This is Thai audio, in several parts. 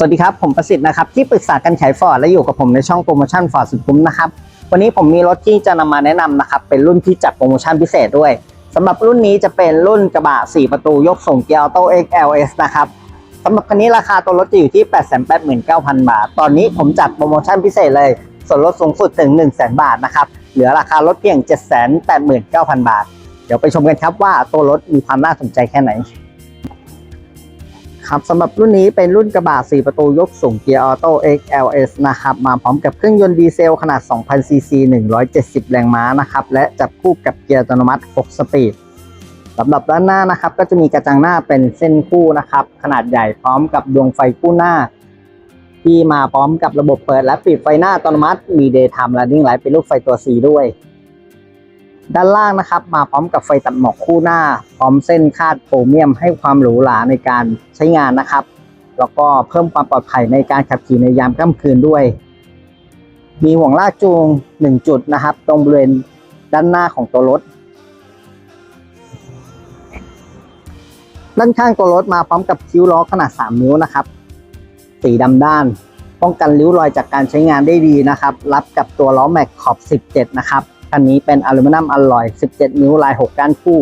สวัสดีครับ ผมประสิทธิ์นะครับ ที่ปรึกษาการขายฟอร์ดและอยู่กับผมในช่องโปรโมชั่นฟอร์ดสุดคุ้มนะครับ วันนี้ผมมีรถที่จะนำมาแนะนำนะครับ เป็นรุ่นที่จัดโปรโมชั่นพิเศษด้วยสำหรับรุ่นนี้จะเป็นรุ่นกระบะ 4 ประตูยกส่งเกียร์ออโต้ XLS นะครับสำหรับคันนี้ราคาตัวรถจะอยู่ที่ 889,000 บาท ตอนนี้ผมจัดโปรโมชั่นพิเศษเลย ส่วนลดสูงสุดถึง 100,000 บาทนะครับ เหลือราคารถเพียง 789,000 บาท เดี๋ยวไปชมกันครับว่าตัวรถมีความน่าสนใจแค่ไหน ครับสำหรับรุ่นนี้เป็นรุ่นกระบะ4 ประตูยกสูงเกียร์ออโต้ XLS นะครับมาพร้อมกับเครื่องยนต์ดีเซลขนาด 2,000ซีซี170 แรงม้านะครับและจับคู่กับเกียร์อัตโนมัติ 6 สปีดสำหรับด้านหน้านะครับก็จะมีกระจังหน้าเป็นเส้นคู่นะครับขนาดใหญ่พร้อมกับดวงไฟคู่หน้า ที่มาพร้อมกับระบบเปิดและปิดไฟหน้าอัตโนมัติมี Daytime Running Light เป็นรูปไฟตัว C ด้วย ด้านล่างนะครับ มาพร้อมกับไฟตัดหมอกคู่หน้า พร้อมเส้นคาดโครเมียมให้ความหรูหราในการใช้งานนะครับ แล้วก็เพิ่มความปลอดภัยในการขับขี่ในยามค่ำคืนด้วย มีห่วงลากจูง 1 จุดนะครับ ตรงบริเวณด้านหน้าของตัวรถ ด้านข้างตัวรถมาพร้อมกับคิ้วล้อขนาด 3 นิ้วนะครับ สีดำด้าน ป้องกันริ้วรอยจากการใช้งานได้ดีนะครับ รับกับตัวล้อแม็กขอบ 17 นะครับ คันนี้เป็นอลูมิเนียมอลลอย 17 นิ้วลาย 6 ก้านคู่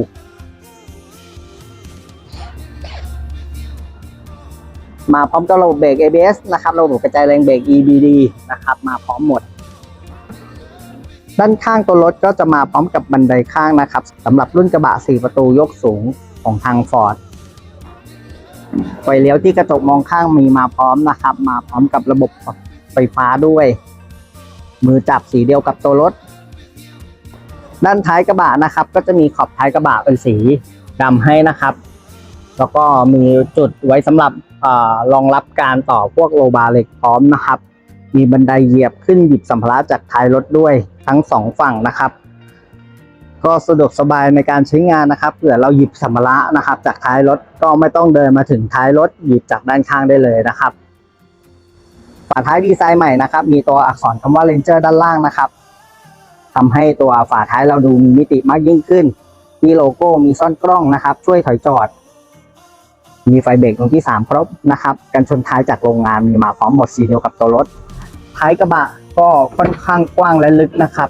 มาพร้อมกับระบบเบรก ABS นะครับ ระบบกระจายแรงเบรก EBD นะครับ มาพร้อมหมด ด้านข้างตัวรถก็จะมาพร้อมกับบันไดข้างนะครับสำหรับรุ่นกระบะ 4 ประตูยกสูงของทาง Ford ไฟเลี้ยวที่กระจกมองข้างมีมาพร้อมนะครับ มาพร้อมกับระบบไฟฟ้าด้วย มือจับสีเดียวกับตัวรถ ด้านท้ายกระบะนะครับ ก็จะมีขอบท้ายกระบะเป็นสีดำให้นะครับ แล้วก็มีจุดไว้สำหรับอรองรับการต่อพวกโลบาร์เหล็กพร้อมนะครับ มีบันไดเหยียบขึ้นหยิบสัมภาระจากท้ายรถด้วยทั้งสองฝั่งนะครับ ก็สะดวกสบายในการใช้งานนะครับเผื่อเราหยิบสัมภาระนะครับ จากท้ายรถก็ไม่ต้องเดินมาถึงท้ายรถหยิบจากด้านข้างได้เลยนะครับฝาท้ายดีไซน์ใหม่นะครับ มีตัวอักษรคำว่า Ranger ด้านล่างนะครับ ทำให้ตัวฝาท้ายเราดูมีมิติมากยิ่งขึ้น มีโลโก้มีซ่อนกล้องนะครับ ช่วยถอยจอด มีไฟเบรกตรงที่ 3 ครบนะครับ กันชนท้ายจากโรงงานมีมาพร้อมหมดสีเดียวกับตัวรถท้ายกระบะก็ค่อนข้างกว้างและลึกนะครับ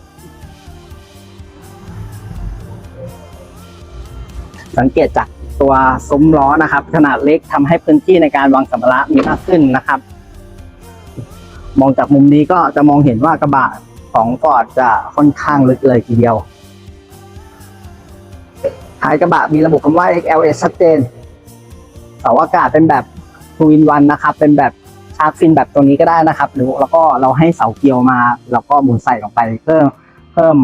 สังเกตจากตัวซุ้มล้อนะครับ ขนาดเล็กทำให้พื้นที่ในการวางสัมภาระมีมากขึ้นนะครับ มองจากมุมนี้ก็จะมองเห็นว่ากระบะ ของฟอร์ดจะค่อนข้างลึกเลยทีเดียวท้ายกระบะมีระบบคำว่า XLS ชัดเจนเสาอากาศเป็นแบบ2 in 1นะครับ เป็นแบบชาร์จฟินแบบตัวนี้ก็ได้นะครับ หรือแล้วก็เราให้เสาเกียวมา แล้วก็หมุนใส่ลงไปเพิ่มเพิ่ม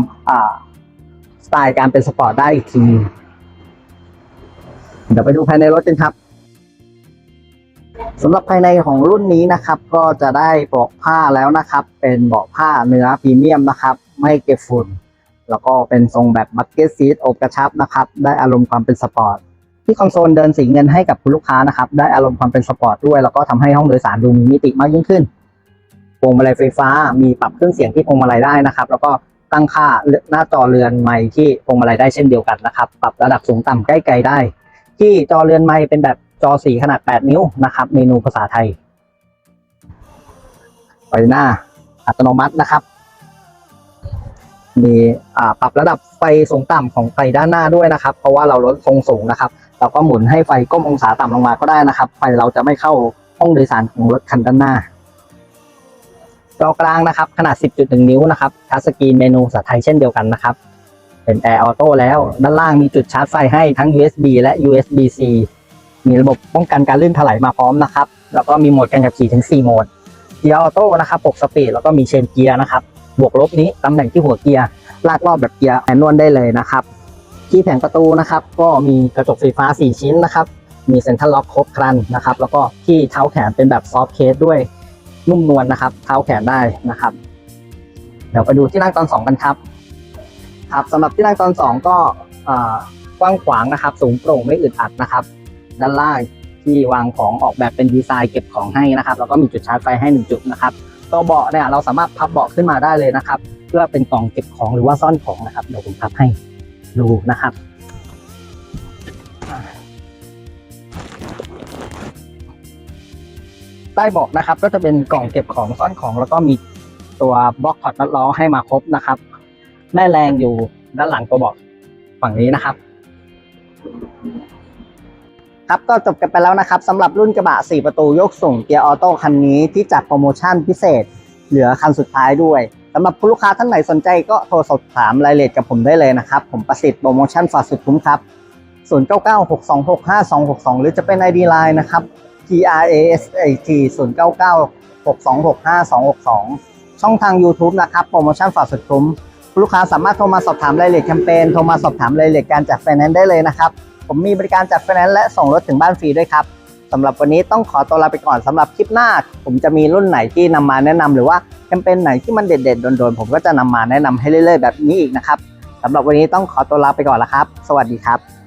สไตล์การเป็นสปอร์ตได้อีกที เดี๋ยวไปดูภายในรถกันครับ สำหรับภายในของรุ่นนี้นะครับ ก็จะได้เบาะผ้าแล้วนะครับ เป็นเบาะผ้าเนื้อพรีเมียมนะครับ ไม่เก็บฝุ่น แล้วก็เป็นทรงแบบบั c เก็ตซีทอบกระชับนะครับ ได้อารมณ์ความเป็นสปอร์ตที่คอนโซลเดินสีเงินให้กับคุณลูกค้านะครับ ได้อารมณ์ความเป็นสปอร์ตด้วย แล้วก็ทำให้ห้องโดยสารดูมีมิติมากยิ่งขึ้นพวงมาลัยไฟฟ้ามีปรับเครื่องเสียงที่พวงมาลัยได้นะครับ แล้วก็ตั้งค่าหน้าจอเรือนไมค์ที่พวงมาลัยได้เช่นเดียวกันนะครับ ปรับระดับสูงต่ำใกล้ไกลได้ ที่จอเรือนไมค์เป็นแบบ จอสีขนาด 8 นิ้วนะครับ เมนูภาษาไทยไฟหน้าอัตโนมัตินะครับ มีปรับระดับไฟสูงต่ำของไฟด้านหน้าด้วยนะครับ เพราะว่าเราลดทรงสูงนะครับ เราก็หมุนให้ไฟก้มองศาต่ำลงมาก็ได้นะครับ ไฟเราจะไม่เข้าห้องโดยสารของรถคันด้านหน้า จอกลางนะครับ ขนาด 10.1 นิ้วนะครับทัชสกรีนเมนูภาษาไทยเช่นเดียวกันนะครับเป็น Air Auto แล้ว ด้านล่างมีจุดชาร์จไฟให้ทั้ง USB และ USB-C มีระบบป้องกันการลื่นถลายมาพร้อมนะครับ แล้วก็มีโหมดการขับขี่ถึง 4 โหมด เกียร์ออโต้นะครับ6สปีด แล้วก็มีเชนเกียร์นะครับ บวกลบนี้ตำแหน่งที่หัวเกียร์ ลากรอบแบบเกียร์แอนนวลได้เลยนะครับ ที่แผงประตูนะครับ ก็มีกระจกไฟฟ้า 4 ชิ้นนะครับ มีเซ็นทรัลล็อกครบครันนะครับ แล้วก็ที่เท้าแขนเป็นแบบซอฟต์เคสด้วย นุ่มนวลนะครับ เท้าแขนได้นะครับ เดี๋ยวไปดูที่นั่งตอน2กันครับ ครับสำหรับที่นั่งตอน 2 ก็กว้างขวางนะครับ สูงโปร่งไม่อึดอัดนะครับ ด้านล่างที่วางของออกแบบเป็นดีไซน์เก็บของให้นะครับแล้วก็มีจุดชาร์จไฟให้หนึ่งจุดนะครับตัวเบาะเนี่ยเราสามารถพับเบาะขึ้นมาได้เลยนะครับ เพื่อเป็นกล่องเก็บของหรือว่าซ่อนของนะครับเดี๋ยวผมพับให้ดูนะครับใต้เบาะนะครับ ก็จะเป็นกล่องเก็บของซ่อนของ แล้วก็มีตัวบล็อกพอดล้อให้มาครบนะครับแม่แรงอยู่ด้านหลังตัวเบาะฝั่งนี้นะครับ ครับก็จบกันไปแล้วนะครับสำหรับรุ่นกระบะ 4 ประตูยกส่งเกียร์ออโต้คันนี้ที่จัดโปรโมชั่นพิเศษ เหลือคันสุดท้ายด้วยสำหรับผู้ลูกค้าท่านไหนสนใจก็โทรสอบถามรายละเอียดกับผมได้เลยนะครับ ผมประสิทธิ์โปรโมชั่นฝากสุดคุ้มครับ 0996265262 หรือจะเป็น ID Line นะครับ T R A S A T 0996265262 ช่องทาง YouTube นะครับโปรโมชั่นฝากสุดคุ้มลูกค้าสามารถโทรมาสอบถามรายละเอียดแคมเปญโทรมาสอบถามรายละเอียดการจัดไฟแนนซ์ได้เลยนะครับ ผมมีบริการจัดไฟแนนซ์และส่งรถถึงบ้านฟรีด้วยครับสำหรับวันนี้ต้องขอตัวลาไปก่อนสำหรับคลิปหน้า ผมจะมีรุ่นไหนที่นำมาแนะนำหรือว่าแคมเปญไหนที่มันเด็ดๆโดนๆผมก็จะนำมาแนะนำให้เรื่อยๆ แบบนี้อีกนะครับสำหรับวันนี้ต้องขอตัวลาไปก่อนละครับ สวัสดีครับ